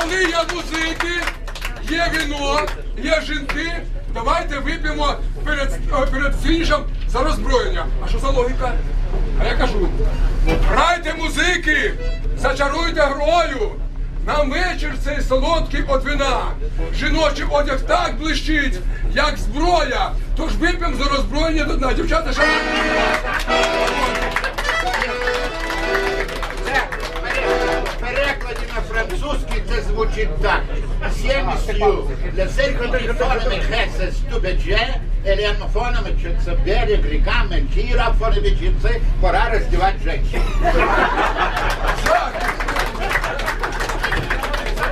коли є музики, є віно, є жінки, давайте вип'ємо перед, е, перед фінішем за роззброєння. А що за логіка? А я кажу, грайте музики, зачаруйте грою. Нам вечір цей солодкий от вина. Жіночий одяг так блищить, як зброя. Тож вип'ємо за роззброєння до дна. Дівчата, ще на французький це звучить так. Сім'ю для сельхотелефонами хесе стубедже, еліанофонами чи це берег, ріка, ментіра, фоневичівці, пора роздівати женщин.